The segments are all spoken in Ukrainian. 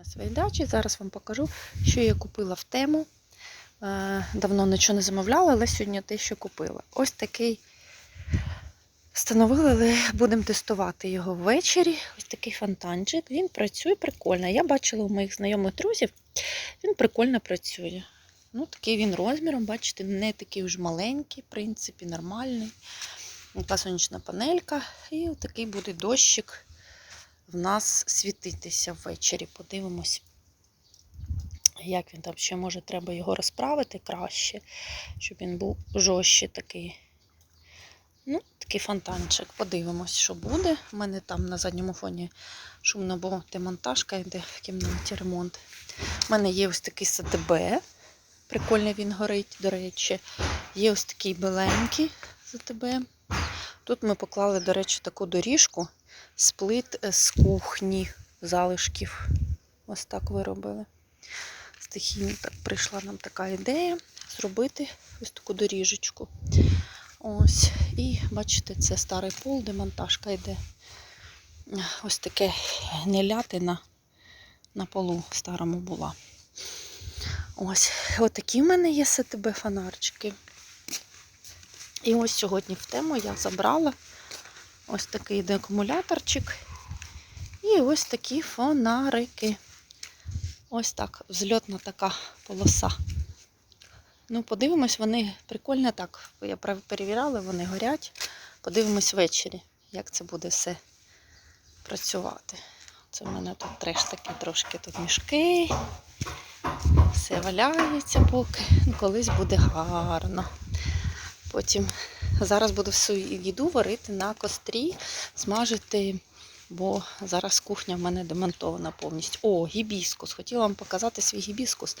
на своїй дачі. Зараз вам покажу, що я купила в тему. Е, Давно нічого не замовляла, але сьогодні те, що купила. Ось такий встановили, але будемо тестувати його ввечері. Ось такий фонтанчик. Він працює прикольно. Я бачила у моїх знайомих друзів, він прикольно працює. Ну, такий він розміром, бачите, не такий уж маленький, в принципі, нормальний. Така сонячна панелька. І такий буде дощик в нас світитися ввечері. Подивимось, як він там ще може, треба його розправити краще, щоб він був жорстче такий. Ну, такий фонтанчик. Подивимось, що буде. У мене там на задньому фоні шумно, бо демонтажка йде в кімнаті ремонт. У мене є ось такий СТБ. Прикольно він горить, до речі. Є ось такий біленький СТБ. Тут ми поклали, до речі, таку доріжку, сплит е, з кухні залишків. Ось так виробили. Стихійно так прийшла нам така ідея зробити ось таку доріжечку. Ось. І бачите, це старий пол, де монтажка йде. Ось таке гнилятина на полу старому була. Ось, отакі в мене є СТБ фонарчики. І ось сьогодні в тему я забрала ось такий йде акумуляторчик. І ось такі фонарики. Ось так, взльотна така полоса. Ну, подивимось, вони прикольно так. Я пер- перевіряла, вони горять. Подивимось ввечері, як це буде все працювати. Це в мене тут треш такий трошки тут мішки. Все валяється поки. Ну, Колись буде гарно. Потім зараз буду всю їду варити на кострі, смажити, бо зараз кухня в мене демонтована повністю. О, гібіскус. Хотіла вам показати свій гібіскус.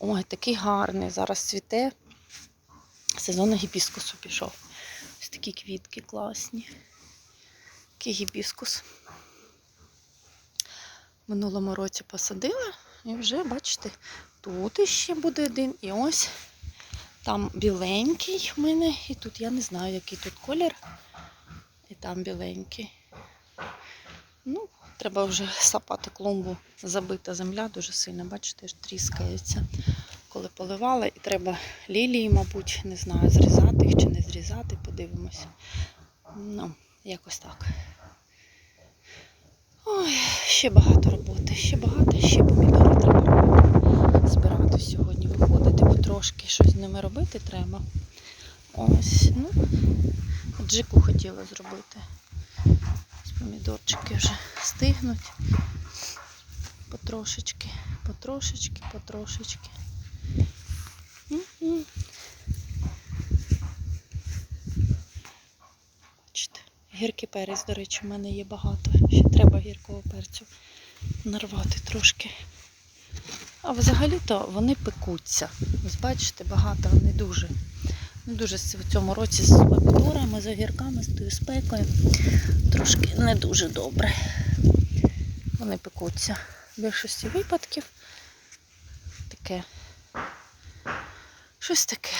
Ой, такий гарний. Зараз цвіте. Сезон гібіскусу пішов. Ось такі квітки класні. Такий гібіскус. Минулому році посадила і вже, бачите, тут іще буде один. І ось там біленький в мене, і тут я не знаю, який тут колір. І там біленький. Ну, треба вже сапати клумбу. Забита земля дуже сильно, бачите, аж тріскається. Коли поливала, і треба лілії, мабуть, не знаю, зрізати їх чи не зрізати, подивимося. Ну, якось так. Ой, ще багато роботи, ще багато, ще помідори треба. Збирати сьогодні, трошки щось з ними робити треба. Ось, ну, джику хотіла зробити. Помідорчики вже стигнуть. Потрошечки, потрошечки, потрошечки. Бачите, гіркий перець, до речі, в мене є багато. Ще треба гіркого перцю нарвати трошки. А взагалі-то вони пекуться. Ось бачите, багато вони дуже. Не дуже в цьому році з помідорами, з огірками, з тою спекою. Трошки не дуже добре. Вони пекуться. В більшості випадків таке. Щось таке.